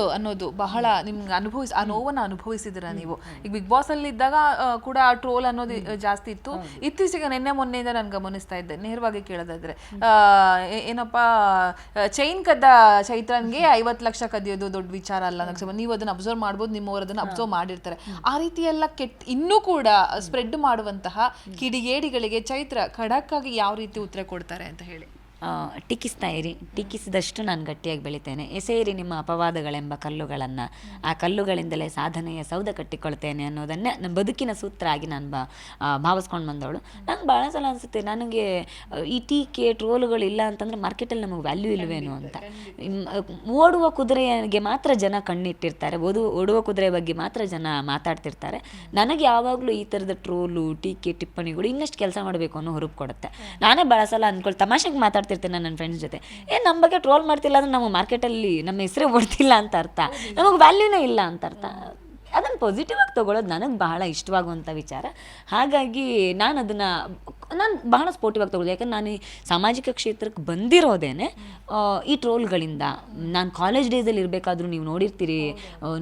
ಅನ್ನೋದು ಬಹಳ ನಿಮ್ಗೆ ಅನುಭವಿಸಿ ಆ ನೋವನ್ನು ಅನುಭವಿಸಿದಿರ ನೀವು? ಈಗ ಬಿಗ್ ಬಾಸ್ ಅಲ್ಲಿ ಇದ್ದಾಗ ಆ, ಕೂಡ ಆ ಟ್ರೋಲ್ ಅನ್ನೋದು ಜಾಸ್ತಿ ಇತ್ತು. ಇತ್ತೀಚೆಗೆ ನಿನ್ನೆ ಮೊನ್ನೆಯಿಂದ ನಾನು ಗಮನಿಸ್ತಾ ಇದ್ದೆ. ನೇರವಾಗಿ ಕೇಳೋದಾದ್ರೆ. ಏನಪ್ಪ ಏ- ಏನಪ್ಪಾ ಚೈನ್ ಕದ್ದ ಚೈತ್ರನ್ಗೆ ಐವತ್ತು ಲಕ್ಷ ಕದಿಯೋದು ದೊಡ್ಡ ವಿಚಾರ ಅಲ್ಲ ನೀವು ಅದನ್ನ ಅಬ್ಸರ್ವ್ ಮಾಡ್ಬೋದು ನಿಮ್ಮವರು ಅದನ್ನ ಅಬ್ಸರ್ವ್ ಮಾಡಿರ್ತಾರೆ. ಆ ರೀತಿ ಎಲ್ಲ ಕೆಟ್ಟ ಇನ್ನೂ ಕೂಡ ಸ್ಪ್ರೆಡ್ ಮಾಡುವಂತಹ ಕಿಡಿಗೇಡಿಗಳಿಗೆ ಚೈತ್ರ ಖಡಕ್ ಆಗಿ ಯಾವ ರೀತಿ ಉತ್ತರ ಕೊಡ್ತಾರೆ ಅಂತ ಹೇಳಿ. ಟೀಕಿಸ್ತಾ ಇರಿ. ಟೀಕಿಸಿದಷ್ಟು ನಾನು ಗಟ್ಟಿಯಾಗಿ ಬೆಳಿತೇನೆ. ಎಸೆಯಿರಿ ನಿಮ್ಮ ಅಪವಾದಗಳೆಂಬ ಕಲ್ಲುಗಳನ್ನು. ಆ ಕಲ್ಲುಗಳಿಂದಲೇ ಸಾಧನೆಯ ಸೌಧ ಕಟ್ಟಿಕೊಳ್ತೇನೆ ಅನ್ನೋದನ್ನೇ ನನ್ನ ಬದುಕಿನ ಸೂತ್ರ ಆಗಿ ನಾನು ಬಾ ಭಾವಿಸ್ಕೊಂಡು ಬಂದವಳು. ನಂಗೆ ಭಾಳ ಸಲ ಅನಿಸುತ್ತೆ ನನಗೆ ಈ ಟೀಕೆ ಟ್ರೋಲುಗಳು ಇಲ್ಲ ಅಂತಂದರೆ ಮಾರ್ಕೆಟಲ್ಲಿ ನಮಗೆ ವ್ಯಾಲ್ಯೂ ಇಲ್ವೇನೋ ಅಂತ. ಓಡುವ ಕುದುರೆಗೆ ಮಾತ್ರ ಜನ ಕಣ್ಣಿಟ್ಟಿರ್ತಾರೆ. ಓದು ಓಡುವ ಕುದುರೆ ಬಗ್ಗೆ ಮಾತ್ರ ಜನ ಮಾತಾಡ್ತಿರ್ತಾರೆ. ನನಗೆ ಯಾವಾಗಲೂ ಈ ಥರದ ಟ್ರೋಲು ಟೀಕೆ ಟಿಪ್ಪಣಿಗಳು ಇನ್ನಷ್ಟು ಕೆಲಸ ಮಾಡಬೇಕು ಅನ್ನೋ ಹುರುಪು ಕೊಡುತ್ತೆ. ನಾನೇ ಭಾಳ ಸಲ ಅಂದ್ಕೊಳ್ತಾ ತಮಾಷೆಗೆ ಮಾತಾಡ್ತಿರ್ತೇನೆ ನನ್ನ ಫ್ರೆಂಡ್ಸ್ ಜೊತೆ. ಏ ನಮ್ಮ ಬಗ್ಗೆ ಟ್ರೋಲ್ ಮಾಡ್ತಿಲ್ಲ ಅಂದ್ರೆ ನಾವು ಮಾರ್ಕೆಟಲ್ಲಿ ನಮ್ಮ ಹೆಸರೇ ಓಡ್ತಿಲ್ಲ ಅಂತ ಅರ್ಥ. ನಮಗೆ ವ್ಯಾಲ್ಯೂನೇ ಇಲ್ಲ ಅಂತ ಅರ್ಥ. ಅದನ್ನು ಪಾಸಿಟಿವ್ ಆಗಿ ತೊಗೊಳೋದು ನನಗೆ ಬಹಳ ಇಷ್ಟವಾಗುವಂಥ ವಿಚಾರ. ಹಾಗಾಗಿ ನಾನು ಅದನ್ನು ನಾನು ಬಹಳ ಸ್ಪೋರ್ಟಿವ್ ಆಗಿ ತೊಗೊಳ್ದೆ. ಯಾಕಂದ್ರೆ ನಾನು ಈ ಸಾಮಾಜಿಕ ಕ್ಷೇತ್ರಕ್ಕೆ ಬಂದಿರೋದೇನೆ ಈ ಟ್ರೋಲ್ಗಳಿಂದ ನಾನು ಕಾಲೇಜ್ ಡೇಸಲ್ಲಿ ಇರಬೇಕಾದ್ರೂ ನೀವು ನೋಡಿರ್ತೀರಿ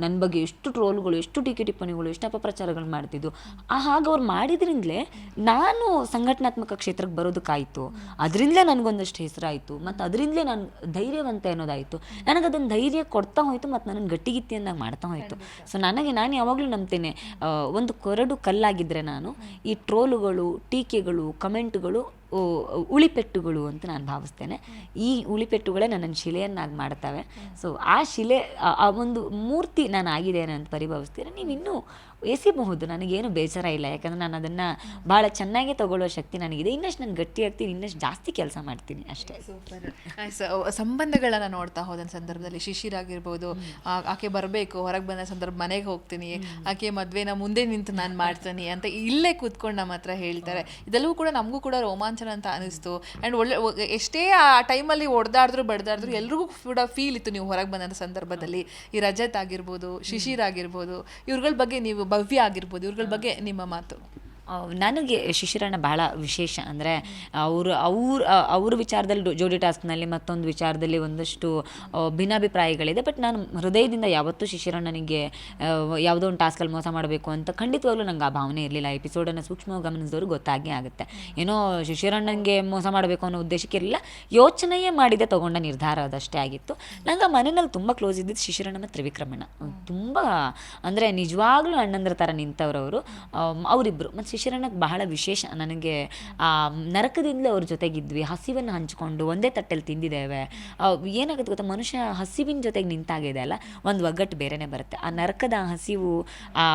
ನನ್ನ ಬಗ್ಗೆ ಎಷ್ಟು ಟ್ರೋಲ್ಗಳು ಎಷ್ಟು ಟೀಕೆ ಟಿಪ್ಪಣಿಗಳು, ಎಷ್ಟು ಅಪಪ್ರಚಾರಗಳು ಮಾಡ್ತಿದ್ದು ಆ ಹಾಗೆ ಅವ್ರು ಮಾಡಿದ್ರಿಂದಲೇ ನಾನು ಸಂಘಟನಾತ್ಮಕ ಕ್ಷೇತ್ರಕ್ಕೆ ಬರೋದಕ್ಕಾಯಿತು. ಅದರಿಂದಲೇ ನನಗೊಂದಷ್ಟು ಹೆಸರಾಯಿತು. ಮತ್ತು ಅದರಿಂದಲೇ ನಾನು ಧೈರ್ಯವಂತ ಅನ್ನೋದಾಯಿತು. ನನಗೆ ಅದನ್ನು ಧೈರ್ಯ ಕೊಡ್ತಾ ಹೋಯಿತು, ಮತ್ತು ನನ್ನ ಗಟ್ಟಿಗಿತ್ತಿಯನ್ನಾಗಿ ಮಾಡ್ತಾ ಹೋಯಿತು. ಸೊ ನನಗೆ ನಾನು ಯಾವಾಗಲೂ ನಂಬ್ತೇನೆ ಒಂದು ಕೊರಡು ಕಲ್ಲಾಗಿದ್ದರೆ ನಾನು ಈ ಟ್ರೋಲುಗಳು ಟೀಕೆಗಳು ಕಮೆಂಟ್ಗಳು ಉಳಿಪೆಟ್ಟುಗಳು ಅಂತ ನಾನು ಭಾವಿಸ್ತೇನೆ. ಈ ಉಳಿಪೆಟ್ಟುಗಳೇ ನನ್ನನ್ನು ಶಿಲೆಯನ್ನಾಗಿ ಮಾಡ್ತವೆ. ಸೊ ಆ ಶಿಲೆ ಆ- ಆ ಒಂದು ಮೂರ್ತಿ ನಾನು ಆಗಿದ್ದೇನೆ ಅಂತ ಪರಿಭಾವಿಸ್ತೀರ? ನೀವು ಇನ್ನೂ ಎಸಿಬಹುದು ನನಗೇನು ಬೇಜಾರ ಇಲ್ಲ. ಯಾಕಂದ್ರೆ ನಾನು ಅದನ್ನು ಭಾಳ ಚೆನ್ನಾಗಿ ತಗೊಳ್ಳೋ ಶಕ್ತಿ ನನಗಿದೆ. ಇನ್ನಷ್ಟು ನಾನು ಗಟ್ಟಿ ಆಗ್ತೀನಿ ಇನ್ನಷ್ಟು ಜಾಸ್ತಿ ಕೆಲಸ ಮಾಡ್ತೀನಿ ಅಷ್ಟೇ. ಸೂಪರ್ ಸಂಬಂಧಗಳನ್ನು ನೋಡ್ತಾ ಹೋದ ಸಂದರ್ಭದಲ್ಲಿ ಶಿಶಿರಾಗಿರ್ಬೋದು ಆಕೆ ಬರಬೇಕು ಹೊರಗೆ ಬಂದ ಸಂದರ್ಭ ಮನೆಗೆ ಹೋಗ್ತೀನಿ ಆಕೆ ಮದುವೆನ ಮುಂದೆ ನಿಂತು ನಾನು ಮಾಡ್ತೀನಿ ಅಂತ ಇಲ್ಲೇ ಕೂತ್ಕೊಂಡು ನಮ್ಮ ಹತ್ರ ಹೇಳ್ತಾರೆ. ಇದೆಲ್ಲವೂ ಕೂಡ ನಮಗೂ ಕೂಡ ರೋಮಾಂಚನ ಅಂತ ಅನಿಸ್ತು. ಆ್ಯಂಡ್ ಒಳ್ಳೆ ಎಷ್ಟೇ ಆ ಟೈಮಲ್ಲಿ ಹೊಡೆದಾಡಿದ್ರು ಬಡ್ದಾಡಿದ್ರು ಎಲ್ರಿಗೂ ಕೂಡ ಫೀಲ್ ಇತ್ತು ನೀವು ಹೊರಗೆ ಬಂದಂಥ ಸಂದರ್ಭದಲ್ಲಿ. ಈ ರಜತ್ ಆಗಿರ್ಬೋದು ಶಿಶಿರ್ ಆಗಿರ್ಬೋದು ಇವ್ರಗಳ ಬಗ್ಗೆ ನೀವು ಭವ್ಯ ಆಗಿರ್ಬೋದು. ಇವ್ರಗಳ ಬಗ್ಗೆ ನಿಮ್ಮ ಮಾತು. ನನಗೆ ಶಿಶಿರಣ್ಣ ಬಹಳ ವಿಶೇಷ. ಅಂದರೆ ಅವರು, ಅವ್ರ ಅವ್ರ ವಿಚಾರದಲ್ಲಿ ಜೋಡಿ ಟಾಸ್ಕ್ನಲ್ಲಿ ಮತ್ತೊಂದು ವಿಚಾರದಲ್ಲಿ ಒಂದಷ್ಟು ಭಿನ್ನಾಭಿಪ್ರಾಯಗಳಿದೆ. ಬಟ್ ನಾನು ಹೃದಯದಿಂದ ಯಾವತ್ತೂ ಶಿಶಿರಣ್ಣನಿಗೆ ಯಾವುದೋ ಒಂದು ಟಾಸ್ಕಲ್ಲಿ ಮೋಸ ಮಾಡಬೇಕು ಅಂತ ಖಂಡಿತವಾಗ್ಲೂ ನಂಗೆ ಆ ಭಾವನೆ ಇರಲಿಲ್ಲ. ಎಪಿಸೋಡನ್ನು ಸೂಕ್ಷ್ಮವಾಗಿ ಗಮನಿಸಿದವರು ಗೊತ್ತಾಗೇ ಆಗುತ್ತೆ. ಏನೋ ಶಿಶಿರಣ್ಣನಿಗೆ ಮೋಸ ಮಾಡಬೇಕು ಅನ್ನೋ ಉದ್ದೇಶಕ್ಕೆ ಇರಲಿಲ್ಲ. ಯೋಚನೆಯೇ ಮಾಡಿದೆ, ತಗೊಂಡ ನಿರ್ಧಾರ ಅದಷ್ಟೇ ಆಗಿತ್ತು. ನಂಗೆ ಆ ಮನೆಯಲ್ಲಿ ತುಂಬ ಕ್ಲೋಸ್ ಇದ್ದಿದ್ದು ಶಿಶಿರಣ್ಣ ಮತ್ತು ತುಂಬ, ಅಂದರೆ ನಿಜವಾಗ್ಲೂ ಅಣ್ಣಂದ್ರ ಥರ ನಿಂತವ್ರವರು. ಅವರಿಬ್ಬರು ಮತ್ತು ಶಿಶಿರಣ್ಣಕ್ಕೆ ಬಹಳ ವಿಶೇಷ. ನನಗೆ ನರಕದಿಂದಲೇ ಅವ್ರ ಜೊತೆಗಿದ್ವಿ. ಹಸಿವನ್ನು ಹಂಚಿಕೊಂಡು ಒಂದೇ ತಟ್ಟೆಲಿ ತಿಂದಿದ್ದೇವೆ. ಏನಾಗುತ್ತೆ ಗೊತ್ತಾ? ಮನುಷ್ಯ ಹಸಿವಿನ ಜೊತೆಗೆ ನಿಂತಾಗಿದೆ ಅಲ್ಲ? ಒಂದು ಒಗ್ಗಟ್ಟು ಬೇರೆನೇ ಬರುತ್ತೆ. ಆ ನರಕದ ಹಸಿವು ಆ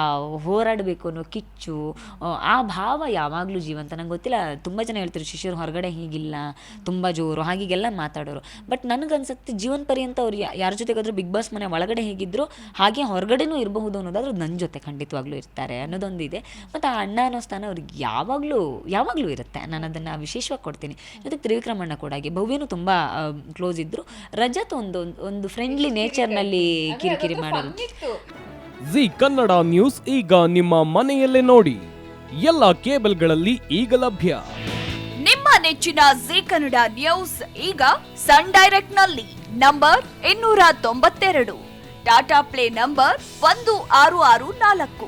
ಹೋರಾಡಬೇಕು ಅನ್ನೋ ಕಿಚ್ಚು ಆ, ಭಾವ ಯಾವಾಗಲೂ ಜೀವಂತ. ನಂಗೆ ಗೊತ್ತಿಲ್ಲ ತುಂಬ ಜನ ಹೇಳ್ತಾರೆ ಶಿಶಿರು ಹೊರಗಡೆ ಹೀಗಿಲ್ಲ. ತುಂಬ ಜೋರು. ಹಾಗೀಗೆಲ್ಲ ಮಾತಾಡೋರು. ಬಟ್ ನನಗನ್ಸುತ್ತೆ ಜೀವನ ಪರ್ಯಂತ ಅವ್ರು ಯಾರ ಜೊತೆಗಾದರೂ ಬಿಗ್ ಬಾಸ್ ಮನೆ ಒಳಗಡೆ ಹೇಗಿದ್ರು ಹಾಗೆ ಹೊರಗಡೆನೂ ಇರಬಹುದು ಅನ್ನೋದಾದ್ರೂ ನನ್ನ ಜೊತೆ ಖಂಡಿತವಾಗ್ಲೂ ಇರ್ತಾರೆ ಅನ್ನೋದೊಂದಿದೆ. ಮತ್ತು ಆ ಅಣ್ಣ ಅನ್ನೋ ಸ್ಥಾನ ಅವ್ರಿಗೆ ಯಾವಾಗಲೂ ಯಾವಾಗಲೂ ಇರುತ್ತೆ. ನಾನು ಅದನ್ನು ವಿಶೇಷವಾಗಿ ಕೊಡ್ತೀನಿ. ಜೊತೆಗೆ ತ್ರಿವಿಕ್ರಮಣ್ಣ ಕೂಡ ಹಾಗೆ. ಭವ್ಯನು ತುಂಬ ಕ್ಲೋಸ್ ಇದ್ದರು ರಜತ್ ಒಂದು ಒಂದು ಫ್ರೆಂಡ್ಲಿ ನೇಚರ್ನಲ್ಲಿ ಕಿರಿಕಿರಿ ಮಾಡೋದು ಜಿ ಕನ್ನಡ ನ್ಯೂಸ್ ಈಗ ನಿಮ್ಮ ಮನೆಯಲ್ಲೇ ನೋಡಿ. ಎಲ್ಲ ಕೇಬಲ್ಗಳಲ್ಲಿ ಈಗ ಲಭ್ಯ. ನಿಮ್ಮ ನೆಚ್ಚಿನ ಜಿ ಕನ್ನಡ ನ್ಯೂಸ್ ಈಗ ಸನ್ ಡೈರೆಕ್ಟ್ನಲ್ಲಿ. ನಂಬರ್ ಇನ್ನೂರ ತೊಂಬತ್ತೆರಡು. ಟಾಟಾ ಪ್ಲೇ ನಂಬರ್ ಒಂದು ಆರು ಆರು ನಾಲ್ಕು.